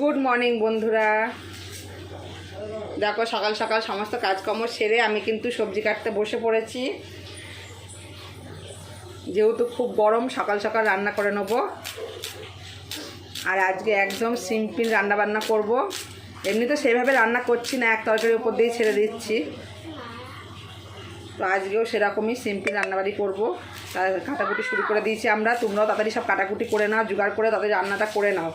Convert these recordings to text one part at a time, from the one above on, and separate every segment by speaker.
Speaker 1: Good morning বন্ধুরা। দেখো, সকাল সকাল সমস্ত কাজকর্ম সেরে আমি কিন্তু সবজি কাটতে বসে পড়েছি। যেহেতু খুব গরম, সকাল সকাল রান্না করে নেব। আর আজকে একদম সিম্পল রান্না বান্না করব। এমনি তো সেভাবে রান্না করছি না, এক তরকারির উপর দিয়েই ছেড়ে দিচ্ছি। তো আজকেও সেরকমই সিম্পল রান্নাবাড়ি করব। তার কাটাকুটি শুরু করে দিয়েছি আমরা, তোমরাও তাড়াতাড়ি সব কাটাকুটি করে নাও, জোগাড় করে তাদের রান্নাটা করে নাও।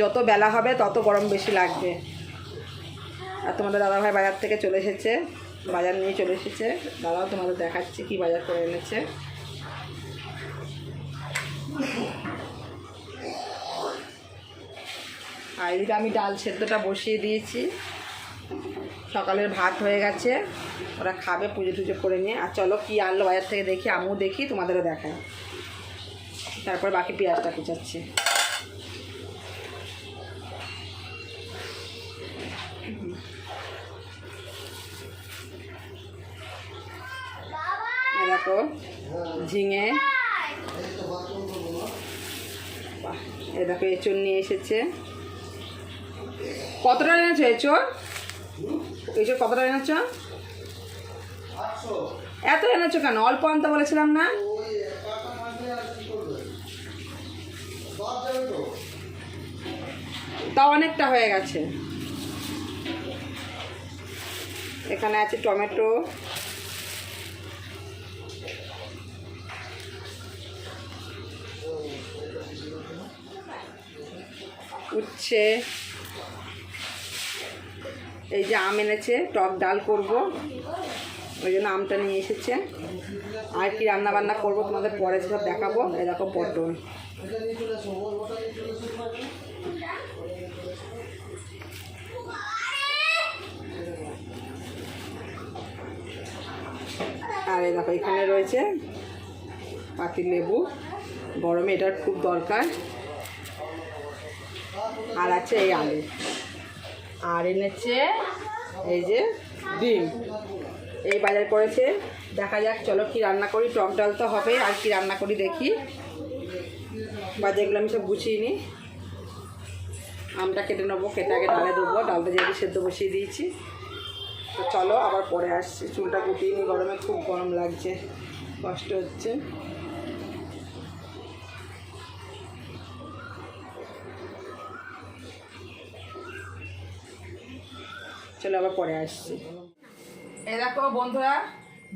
Speaker 1: যত বেলা হবে, তত গরম বেশি লাগবে। আর তোমাদের দাদাভাই বাজার থেকে চলে এসেছে, বাজার নিয়ে চলে এসেছে। দাদাও তোমাদের দেখাচ্ছি কি বাজার করে এনেছে। আর এদিকে আমি ডাল সেদ্ধটা বসিয়ে দিয়েছি। সকালের ভাত হয়ে গেছে। ওরা খাবে, পুজো টুজো করে নিয়ে। আর চলো কি আনলো বাজার থেকে দেখি, আমিও দেখি, তোমাদেরও দেখাই। তারপর বাকি পেঁয়াজটা কুচাচ্ছি। ঝিঙে এ দেখো এঁচড় নিয়ে এসেছে। কতটা এনেছো এঁচড় এঁচড় কতটা এনেছো? এত এনেছো কেন? অল্প আনতে বলেছিলাম না? তা অনেকটা হয়ে গেছে। এখানে আছে টমেটো। উচ্ছে। এই যে আম এনেছে, টক ডাল করব। ওই জন্য আমটা নিয়ে এসেছে। আর কি রান্না বান্না করব তোমাদের পরে সব দেখাবো। দেখো পটল। আর এই দেখো এখানে রয়েছে পাতি লেবু গরমে এটার খুব দরকার। আর আছে এই আলু। আর এনেছে এই যে ডিম। এই বাজার করেছে। দেখা যাক, চলো কি রান্না করি। টক ডাল তো হবে, আর কি রান্না করি দেখি। বা যেগুলো আমি সব গুছিয়ে নিই। আমটা কেটে নেব, কেটে আগে ডালে দেবো ডালটা যেহেতু সেদ্ধ বসিয়ে দিয়েছি। তো চলো, আবার পরে আসছি। চুলটা গুটিয়ে নিই। গরমে খুব গরম লাগছে। কষ্ট হচ্ছে। চলো আবার পরে আসছি। এ দেখো বন্ধুরা,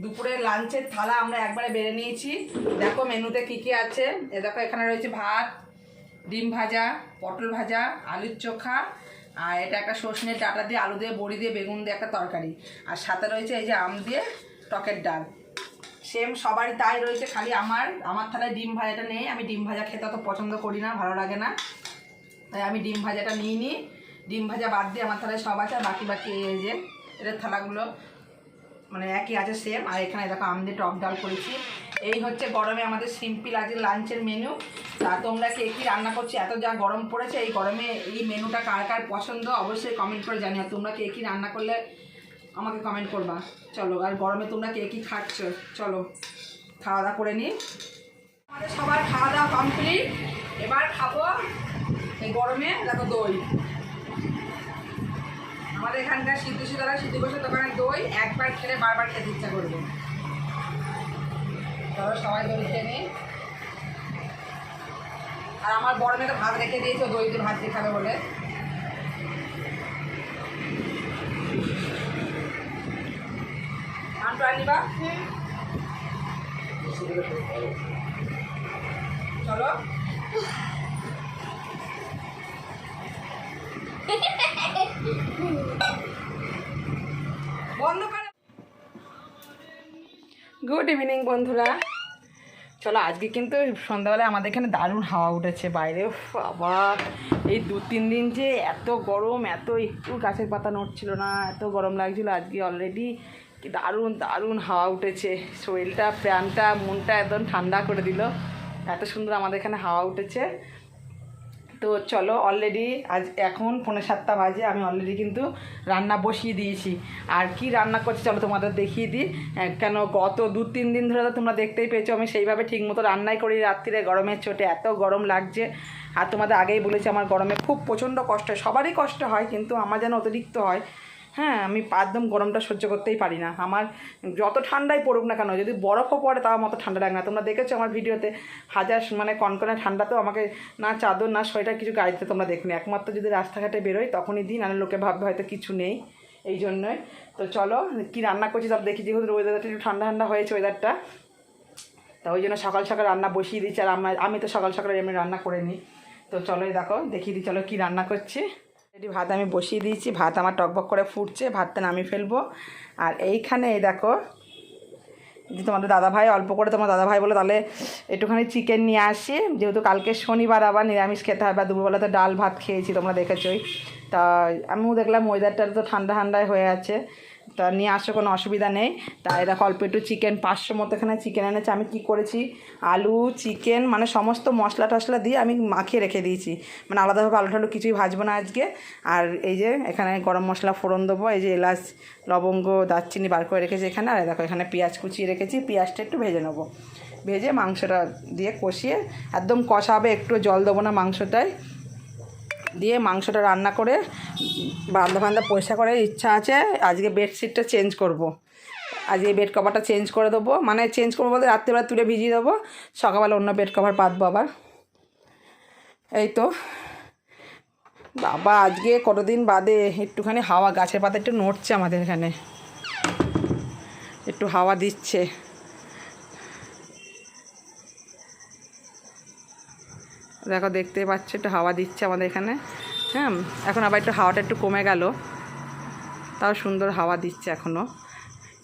Speaker 1: দুপুরের লাঞ্চের থালা আমরা একবারে বেড়ে নিয়েছি। দেখো মেনুতে কি কি আছে? এ দেখো এখানে রয়েছে ভাত, ডিম ভাজা, পটল ভাজা, আলুর চোখা, আর এটা একটা সর্ষের ডাটা দিয়ে, আলু দিয়ে, বড়ি দিয়ে, বেগুন দিয়ে একটা তরকারি। আর সাথে রয়েছে এই যে আম দিয়ে টকের ডাল। সেম সবারই তাই রয়েছে, খালি আমার আমার থালায় ডিম ভাজাটা নেই। আমি ডিম ভাজা খেতে অত পছন্দ করি না, ভালো লাগে না। তাই আমি ডিম ভাজাটা নিই নিই ডিম ভাজা বাদ দিয়ে আমার থালায় সব আছে, আর বাকি বাকি এই যে, এদের থালাগুলো মানে একই আছে সেম আর এখানে দেখো আম দিয়ে টক ডাল করেছি। এই হচ্ছে গরমে আমাদের সিম্পল আজকে লাঞ্চের মেনু তা তোমরা কে কী রান্না করছি? এত যা গরম পড়েছে, এই গরমে এই মেনুটা কার কার পছন্দ? অবশ্যই কমেন্ট করে জানিও। তোমরা কে কী রান্না করলে আমাকে কমেন্ট করবা। চলো, আর গরমে তোমরা কে কী খাচ্ছ? চলো, খাওয়া দাওয়া করে নিই আমাদের সবার খাওয়া দাওয়া কমপ্লিট এবার খাব এই গরমে, দেখো দই। আমাদের এখানকার সিদ্ধ সিদ্ধারা সিদ্ধ বসে দোকানের দই একবার খেলে বারবার খেতে ইচ্ছা করবে। চলো সবাই দই খেয়ে নিই। আর আমার বড় মেয়ে তো ভাত রেখে দিয়েছে দই দিয়ে ভাত খাবে বলে। চলো। গুড ইভিনিং বন্ধুরা। চলো, আজকে কিন্তু সন্ধ্যাবেলায় আমাদের এখানে দারুণ হাওয়া উঠেছে বাইরে। আবার এই দু তিন দিন যে এত গরম, এত একটু গাছের পাতা নড়ছিল না, এত গরম লাগছিল আজকে অলরেডি দারুণ দারুণ হাওয়া উঠেছে। শরীরটা, প্রাণটা, মনটা একদম ঠান্ডা করে দিল। এত সুন্দর আমাদের এখানে হাওয়া উঠেছে। তো চলো অলরেডি আজ এখন পনেরো সাতটা বাজে, আমি অলরেডি কিন্তু রান্না বসিয়ে দিয়েছি। আর কি রান্না করছি চলো তোমাদের দেখিয়ে দিই। কেন গত দু তিন দিন ধরে তো তোমরা দেখতেই পেয়েছ, আমি সেইভাবে ঠিকমতো রান্নাই করি রাত্রিরে গরমের চোটে, এত গরম লাগছে। আর তোমাদের আগেই বলেছি, আমার গরমে খুব প্রচণ্ড কষ্ট সবারই কষ্ট হয়, কিন্তু আমার যেন অতিরিক্ত হয়। হ্যাঁ আমি একদম গরমটা সহ্য করতেই পারি না। আমার যত ঠান্ডাই পড়ুক না কেন, যদি বরফও পড়ে তাও মতো ঠান্ডা লাগে না। তোমরা দেখেছ আমার ভিডিওতে হাজার মানে কনকনে ঠান্ডাতেও আমাকে না চাদর, না সোয়েটার কিছু গাড়িতে তোমরা দেখনি। একমাত্র যদি রাস্তাঘাটে বেরোই তখনই দিন আর লোকে ভাববে হয়তো কিছু নেই। এই জন্যই। তো চলো, কি রান্না করছি সব দেখি, যেহেতু ওয়েদারটা একটু ঠান্ডা ঠান্ডা হয়েছে ওয়েদারটা তা ওই জন্য সকাল সকাল রান্না বসিয়ে দিচ্ছি আর আমি তো সকাল সকাল এমনি রান্না করে নিই। তো চলো দেখো, দেখিয়ে দিই, চলো কী রান্না করছি। এটি ভাত আমি বসিয়ে দিয়েছি। ভাত আমার টকবক করে ফুটছে, ভাতটা নামিয়ে ফেলব। আর এইখানে এই দেখো যে তোমাদের দাদাভাই, অল্প করে তোমার দাদাভাই বলে তাহলে একটুখানি চিকেন নিয়ে আসি। যেহেতু কালকে শনিবার আবার নিরামিষ খেতে হয় বা দুপুরবেলাতে ডাল ভাত খেয়েছি, তোমরা দেখেছোই। তা আমিও দেখলাম ময়দারটা তো ঠান্ডা ঠান্ডায় হয়ে আছে। তা নিয়ে আসো কোনো অসুবিধা নেই। তা এরকম অল্প একটু চিকেন পাঁচশো মতো এখানে চিকেন এনেছে। আমি কি করেছি? আলু চিকেন মানে সমস্ত মশলা টশলা দিয়ে আমি মাখিয়ে রেখে দিয়েছি। মানে আলাদাভাবে আলু টালু কিছুই ভাজবো না আজকে। আর এই যে এখানে গরম মশলা ফোড়ন দেবো। এই যে এলাচ, লবঙ্গ, দারচিনি বার করে রেখেছি এখানে। আর দেখো এখানে পেঁয়াজ কুচিয়ে রেখেছি। পেঁয়াজটা একটু ভেজে নেব। ভেজে মাংসটা দিয়ে কষিয়ে একদম কষাবে, একটু জল দেবো না মাংসটায়। দিয়ে মাংসটা রান্না করে বান্দা ফান্দা পয়সা করে ইচ্ছা আছে, আজকে বেডশিটটা চেঞ্জ করব। আজকে বেড কভারটা চেঞ্জ করে দেবো। মানে চেঞ্জ করব বলতে রাত্রিবেলা তুলে ভিজিয়ে দেবো, সকালবেলা অন্য বেড কভার পাতবো আবার। এই তো। বাবা, আজকে কতদিন বাদে? একটুখানি হাওয়া, গাছের পাতা একটু নড়ছে আমাদের এখানে। একটু হাওয়া দিচ্ছে। দেখো, দেখতে পাচ্ছ, একটু হাওয়া দিচ্ছে আমাদের এখানে। হ্যাঁ এখন আবার একটু হাওয়াটা একটু কমে গেল। তাও সুন্দর হাওয়া দিচ্ছে এখনও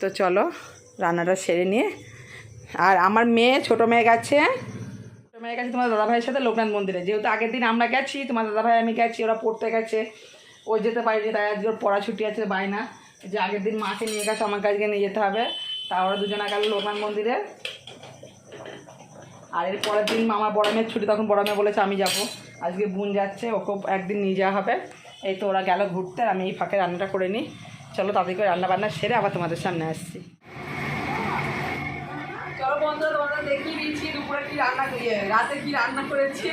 Speaker 1: তো চলো, রান্নাটা সেরে নিয়ে। আর আমার মেয়ে, ছোটো মেয়ে গেছে। ছোটো মেয়ে গেছে তোমার দাদাভাইয়ের সাথে লোকনাথ মন্দিরে। যেহেতু আগের দিন আমরা গেছি, তোমার দাদাভাই, আমি গেছি, ওরা পড়তে গেছে। ও যেতে পারিনি, তাই আজকে ওর পড়া ছুটি আছে বায়না যে আগের দিন মাকে নিয়ে গেছে, আমার কাছকে নিয়ে যেতে হবে। তা ওরা দুজনে গেল লোকনাথ মন্দিরে। আর এর পরের দিন আমার বড় মেয়ের ছুটি, তখন বড় মেয়ে বলেছে, আমি যাব। আজকে বোন যাচ্ছে, ওকে একদিন নিয়ে যাওয়া হবে। এই তো ওরা গেল ঘুরতে, আমি এই ফাঁকে রান্নাটা করে নিই। চলো তাদের করে রান্না বান্না সেরে আবার তোমাদের সামনে আসছি। চলো দেখিয়ে রান্না রাতে রান্না করেছি,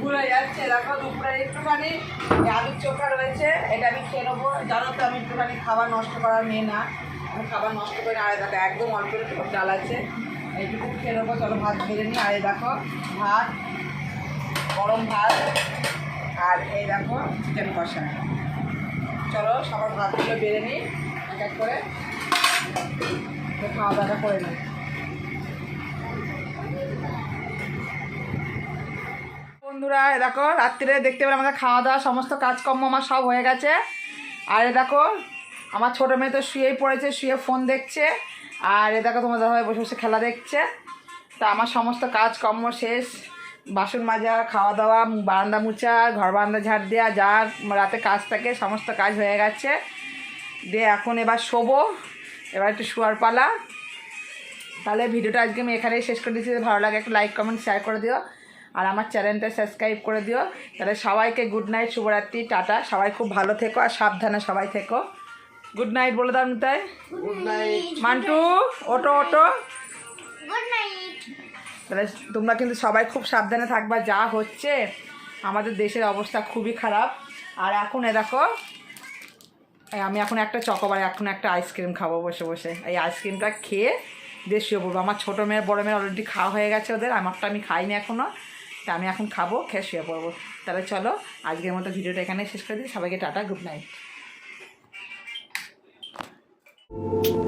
Speaker 1: ভুলে যাচ্ছে। দুপুরে একটুখানি আলুর চোখা রয়েছে, এটা আমি খেয়ে নেব। আমি একটুখানি খাবার নষ্ট করার মেয়ে না। আমি খাবার নষ্ট করে আর একদম অল্প একটু ডাল আছে এইটুকু খেয়ে নেব, চলো ভাত বেড়ে নিই। আর এই দেখো, ভাত, গরম ভাত, আর এই দেখো চিকেন কষা। চলো, সবার ভাতগুলো বেড়ে নিই, এক এক করে। খাওয়া দাওয়া করে নিই। বন্ধুরা এ দেখো, রাত্রিরে দেখতে পেলে আমাদের খাওয়া দাওয়া, সমস্ত কাজকর্ম আমার সব হয়ে গেছে। আর এ দেখো, আমার ছোটো মেয়ে তো শুয়েই পড়েছে, শুয়ে ফোন দেখছে। আর এ দেখো তোমার দাদাভাই বসে বসে খেলা দেখছে। তা আমার সমস্ত কাজকর্ম শেষ। বাসন মাজা খাওয়া দাওয়া বারান্দা মুছা ঘর বারান্দা ঝাড় দেওয়া যা রাতে কাজ থাকে, সমস্ত কাজ হয়ে গেছে। দিয়ে এখন এবার শোবো, এবার একটু শোয়ার পালা। তাহলে ভিডিওটা আজকে আমি এখানেই শেষ করে দিচ্ছি। ভালো লাগে একটু লাইক কমেন্ট শেয়ার করে দিও। আর আমার চ্যানেলটা সাবস্ক্রাইব করে দিও। তাহলে সবাইকে গুড নাইট শুভরাত্রি, টাটা। সবাই খুব ভালো থেকো আর সাবধানে সবাই থেকো। গুড নাইট বলে দাও তাই
Speaker 2: গুড নাইট
Speaker 1: মান্টু ওটো ওটো তাহলে তোমরা কিন্তু সবাই খুব সাবধানে থাকবা যা হচ্ছে। আমাদের দেশের অবস্থা খুবই খারাপ। আর এখন এ দেখো আমি এখন একটা চকোবার এখন একটা আইসক্রিম খাব বসে বসে। এই আইসক্রিমটা খেয়ে দিয়ে শুয়ে পড়ব আমার ছোটো মেয়ের বড়ো মেয়ের অলরেডি খাওয়া হয়ে গেছে ওদের। আমারটা আমি খাইনি এখনও তা আমি এখন খাব খেয়ে শুয়ে পড়ব। তাহলে চলো আজকের মতো ভিডিওটা এখানে শেষ করে দিই। সবাইকে tata good night Thank you.